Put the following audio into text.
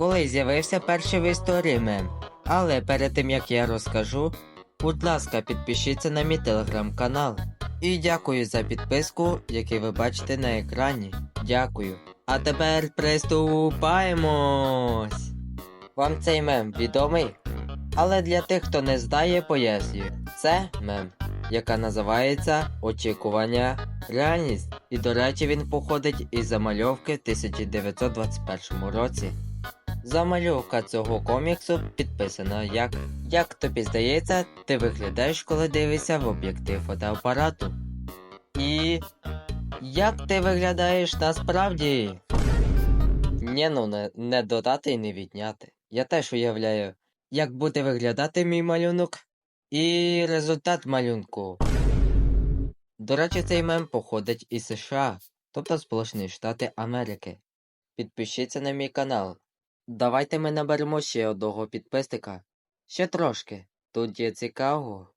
коли з'явився перший в історії мем. Але перед тим як я розкажу, будь ласка, підпишіться на мій телеграм-канал. І дякую за підписку, який ви бачите на екрані. Дякую. А тепер приступаємось! Вам цей мем відомий? Але для тих, хто не знає, пояснюю. Це мем, яка називається Очікування реальність. І до речі, він походить із замальовки в 1921 році. Замальовка цього коміксу підписана як Як тобі здається, ти виглядаєш, коли дивишся в об'єктив фотоапарату. І як ти виглядаєш насправді? Ні, ну не, не додати і не відняти. Я теж уявляю, як буде виглядати мій малюнок і результат малюнку. До речі, цей мем походить із США, тобто Сполучені Штати Америки. Підпишіться на мій канал. Давайте ми наберемо ще одного підписника. Ще трошки. Тут є цікаво.